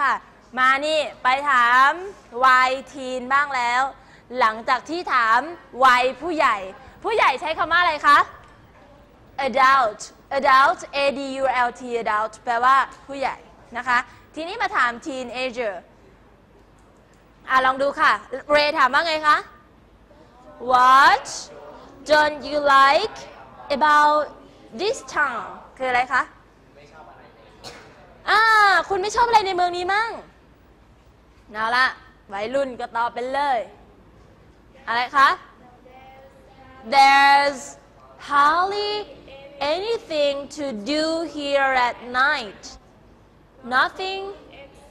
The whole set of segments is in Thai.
ค่ะ มานี่ไปถามวัยทีนบ้างแล้ว หลังจากที่ถามวัยผู้ใหญ่ ผู้ใหญ่ใช้คำว่าอะไรคะ adult adult a d u l t adult แปลว่าผู้ใหญ่นะคะ ทีนี้มาถาม teenager อะลองดูค่ะ เรถามว่าไงคะ What don't you like about this town คืออะไรคะ อ่า คุณไม่ชอบอะไรในเมืองนี้มั่งเอาละวัยรุ่นก็ตอบไปเลย อะไรคะ There's hardly anything to do here at night nothing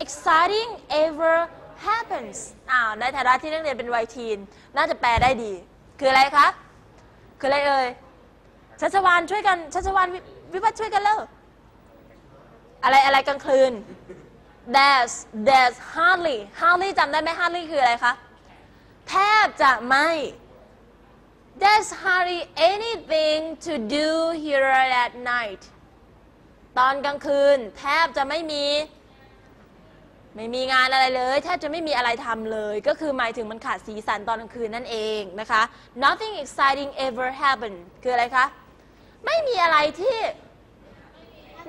exciting ever happens อ้าวในฐานะที่นักเรียนเป็นวัยทีน น่าจะแปลได้ดี คืออะไรคะ คืออะไรเอ่ยชัชวานช่วยกันชัชวานวิวิวัฒน์ช่วยกันเล่า อะไรอะไรกลางคืน there's there's hardly hardly จำได้ไหม hardly คืออะไรคะ แทบจะไม่ there's hardly anything to do here at night ตอนกลางคืน แทบจะไม่มี ไม่มีงานอะไรเลย แทบจะไม่มีอะไรทำเลย ก็คือหมายถึงมันขาดสีสันตอนกลางคืนนั่นเองนะคะ nothing exciting ever happened คืออะไรคะ ไม่มีอะไรที่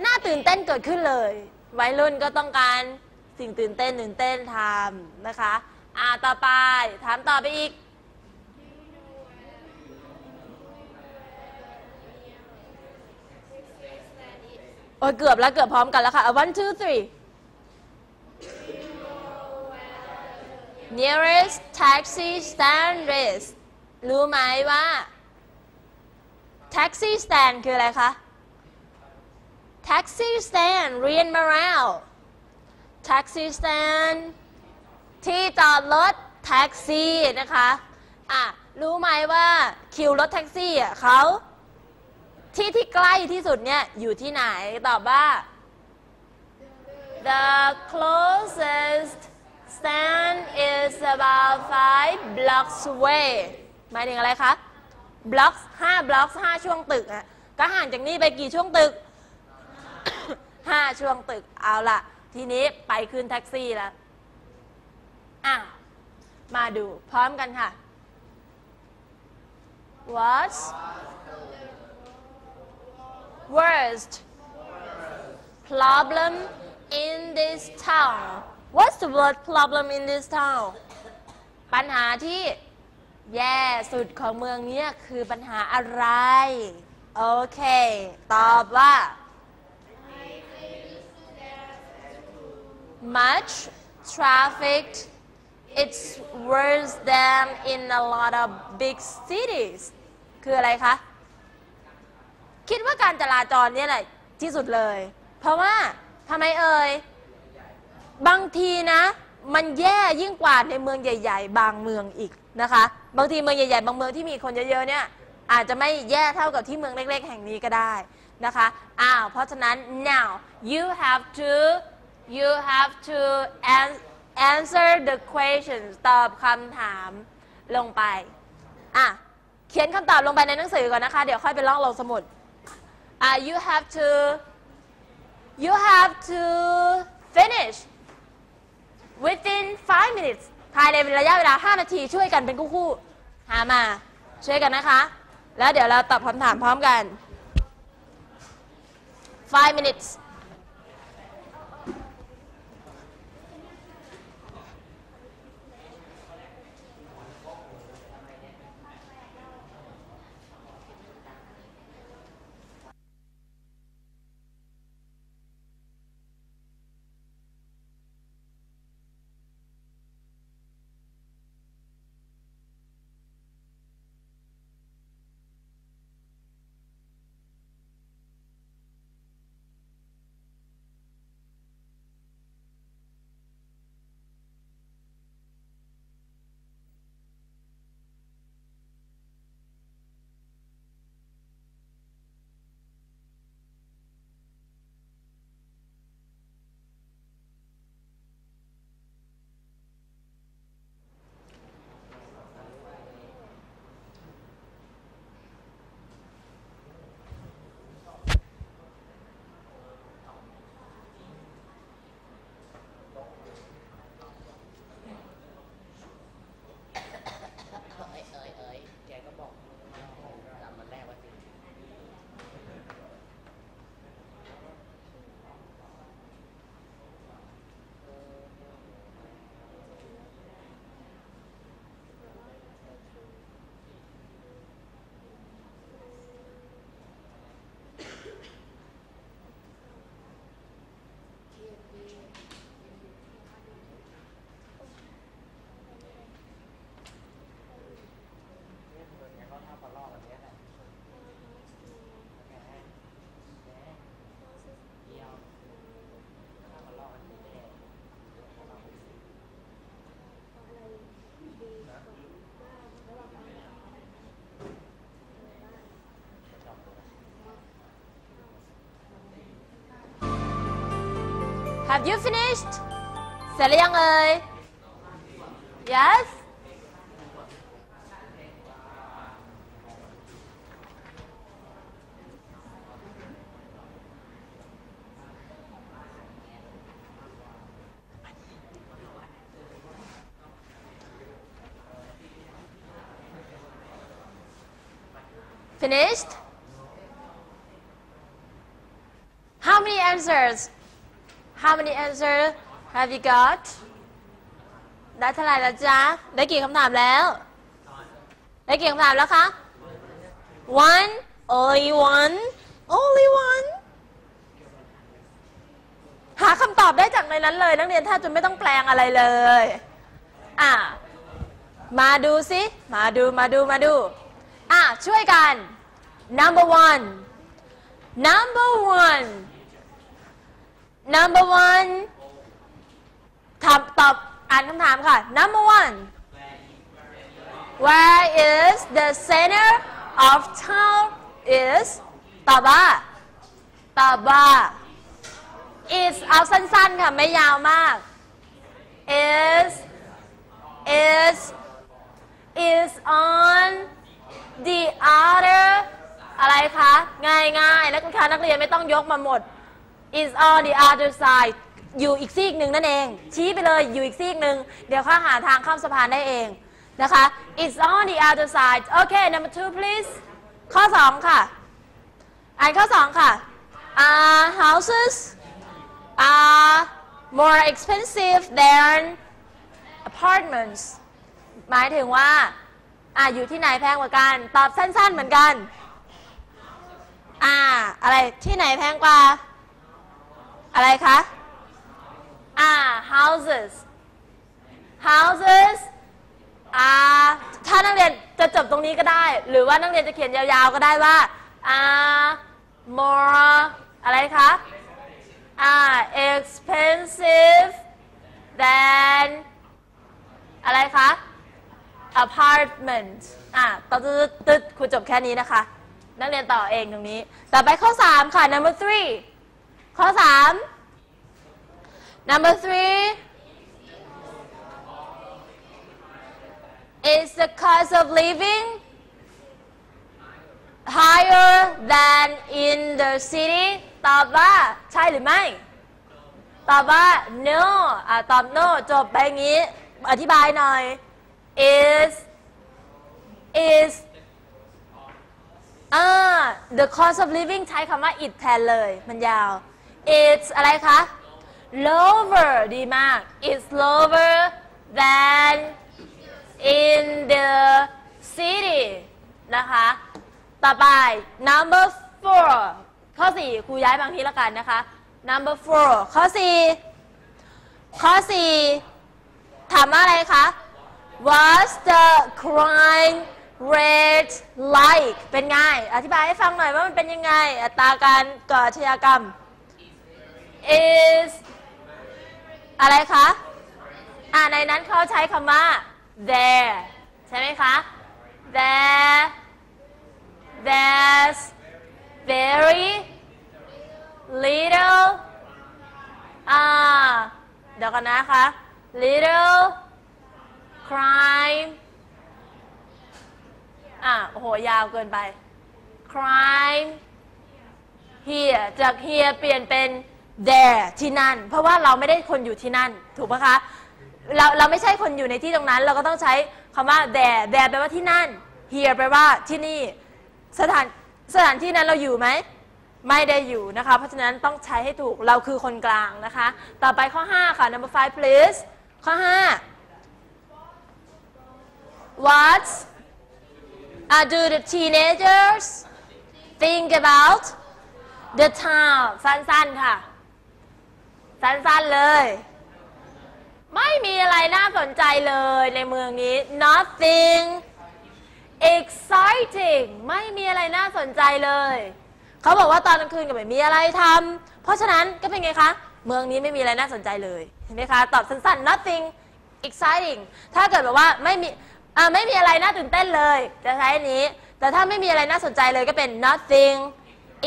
น่าตื่นเต้นเกิดขึ้นเลยวัยรุ่นก็ต้องการสิ่งตื่นเต้นตื่นเต้นทำนะคะ อ่าต่อไปถามต่อไปอีก โอ้ยเกือบแล้วเกือบพร้อมกันแล้วค่ะ one two three nearest taxi stand is รู้ไหมว่า taxi stand คืออะไรคะ taxi stand เรียนมาแล้ว taxi stand ที่จอดรถแท็กซี่นะคะอะรู้ไหมว่าคิวรถแท็กซี่อะเขาที่ที่ใกล้ที่สุดเนี่ยอยู่ที่ไหน ตอบว่า the closest stand is about five blocks away หมายถึงอะไรคะ blocks 5 blocks 5 ช่วงตึกอะก็ห่างจากนี่ไปกี่ช่วงตึก 5ช่วงตึกเอาละทีนี้ไปขึ้นแท็กซี่แล้วอะมาดูพร้อมกันค่ะ What's worst problem in this town What's the word problem in this town ปัญหาที่แย่สุดของเมืองเนี้ยคือปัญหาอะไร โอเค ตอบว่า much traffic it's worse than in a lot of big cities คืออะไรคะ คิดว่าการจราจรเนี่ยแหละที่สุดเลย เพราะว่าทำไมเอ่ย บางทีนะ มันแย่ยิ่งกว่าในเมืองใหญ่ ๆ บางเมืองอีกนะคะ บางทีเมืองใหญ่ ๆ บางเมืองที่มีคนเยอะๆเนี่ยอาจจะไม่แย่เท่ากับที่เมืองเล็ก ๆ แห่งนี้ก็ได้นะคะ อ้าว เพราะฉะนั้น now you have to you have to an- answer the questions ตอบคำถามลงไป อะ เขียนคำตอบลงไปในหนังสือก่อนนะคะ เดี๋ยวค่อยไปลอกลงสมุด อะ you have to you have to finish within 5 minutes ภายในระยะเวลา 5 นาทีช่วยกันเป็นคู่ ๆ หามา ช่วยกันนะคะ แล้วเดี๋ยวเราตอบคำถามพร้อมกัน5 minutes Have you finished เสร็จหรือยังเอ่ย Yes Finished? How many answers? How many answers have you got? ได้เท่าไหร่แล้วจ๊ะ ได้กี่คำถามแล้ว ได้กี่คำถามแล้วคะ one only one only one หาคำตอบได้จากในนั้นเลย นักเรียนแทบจะไม่ต้องแปลงอะไรเลย อะ มาดูสิ มาดู มาดู มาดู อะ ช่วยกัน number one number one number one ถามตอบอ่านคำถามค่ะ number one where is the center of town is ตอบว่าตอบว่า is เอาสั้นๆ ค่ะ ไม่ยาวมาก is is is on the other อะไรคะ ง่ายๆ นักคะนักเรียนไม่ต้องยกมาหมด is on the other side อยู่อีกซีกหนึ่งนั่นเอง ชี้ไปเลยอยู่อีกซีกหนึ่งเดี๋ยวข้าหาทางข้ามสะพานได้เองนะคะ is on the other side โอเค number two please ข้อ 2 ค่ะ อ่านข้อ 2 ค่ะ uh, houses are more expensive than apartments หมายถึงว่าอ่าอยู่ที่ไหนแพงกว่ากัน ตอบสั้นๆเหมือนกัน อ่า อะไรที่ไหนแพงกว่า อะไรคะ อ่า houses houses อ่าถ้านักเรียนจะจบตรงนี้ก็ได้ หรือว่านักเรียนจะเขียนยาวๆก็ได้ว่าอ่า more อะไรคะอ่า expensive than อะไรคะ apartment อะตึ๊ดตึ๊ดตึ๊ดครูจบแค่นี้นะคะ นักเรียนต่อเองตรงนี้ ต่อไปข้อ 3 ค่ะ number three ข้อ3 number three is the cost of living higher than in the city ตอบว่าใช่หรือไม่ ตอบว่า no อะตอบ no จบไปงี้ อธิบายหน่อย is is อ่า the cost of living ใช้คำว่า it แทนเลย มันยาว it's อะไรคะ lower ดีมาก it's lower than in the city นะคะ ต่อไป number four ข้อ 4 ครูย้ายบางทีละกันนะคะ number four ข้อ 4 ข้อ 4 ถามว่าอะไรคะ What's the crime rate like เป็นไง อธิบายให้ฟังหน่อยว่ามันเป็นยังไง อัตราการก่ออาชญากรรม is อะไรคะ อ่าในนั้นเขาใช้คำว่า there ใช่ไหมคะ there there's very little อ่าเดี๋ยวกันนะคะ little crime อะโอ้โห ยาวเกินไป crime here จาก here เปลี่ยนเป็น there ที่นั่น เพราะว่าเราไม่ได้คนอยู่ที่นั่น ถูกปะคะเราเราไม่ใช่คนอยู่ในที่ตรงนั้น เราก็ต้องใช้คำว่า there there แปลว่าที่นั่น here แปลว่าที่นี่สถานสถานที่นั้นเราอยู่ไหมไม่ได้อยู่นะคะ เพราะฉะนั้นต้องใช้ให้ถูกเราคือคนกลางนะคะ ต่อไปข้อ 5 ค่ะ number five please ข้อ 5 What uh, do the teenagers think about the town สั้นๆค่ะ สั้นๆเลย ไม่มีอะไรน่าสนใจเลยในเมืองนี้ nothing exciting ไม่มีอะไรน่าสนใจเลย เขาบอกว่าตอนกลางคืนก็ไม่มีอะไรทำ เพราะฉะนั้นก็เป็นไงคะ เมืองนี้ไม่มีอะไรน่าสนใจเลย เห็นไหมคะ ตอบสั้นๆ nothing exciting ถ้าเกิดแบบว่าไม่มีอ่าไม่มีอะไรน่าตื่นเต้นเลย จะใช้อันนี้ แต่ถ้าไม่มีอะไรน่าสนใจเลยก็เป็น nothing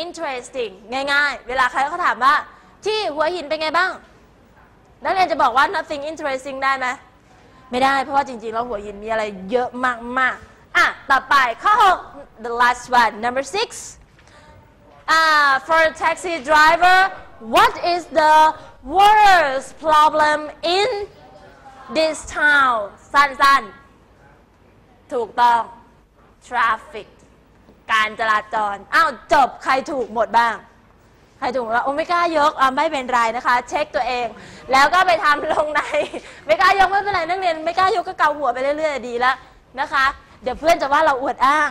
interesting ง่ายๆ เวลาใครเขาถามว่า ที่หัวหินเป็นไงบ้าง นักเรียนจะบอกว่า nothing interesting ได้ไหมไม่ได้ เพราะว่าจริงๆแล้วหัวหินมีอะไรเยอะมากๆอะ ต่อไปข้อ 6 the last one number six uh, for a taxi driver what is the worst problem in this town สั้นๆ ถูกต้อง traffic การจราจร อ้าว จบ ใครถูกหมดบ้าง ใครถูกว่าโอ้ไม่กล้ายกอ่าไม่เป็นไรนะคะ เช็คตัวเอง แล้วก็ไปทำลงใน ไม่กล้ายกไม่เป็นไรนักเรียน ไม่กล้ายกก็เกาหัวไปเรื่อยๆดีแล้วนะคะ เดี๋ยวเพื่อนจะว่าเราอวดอ้าง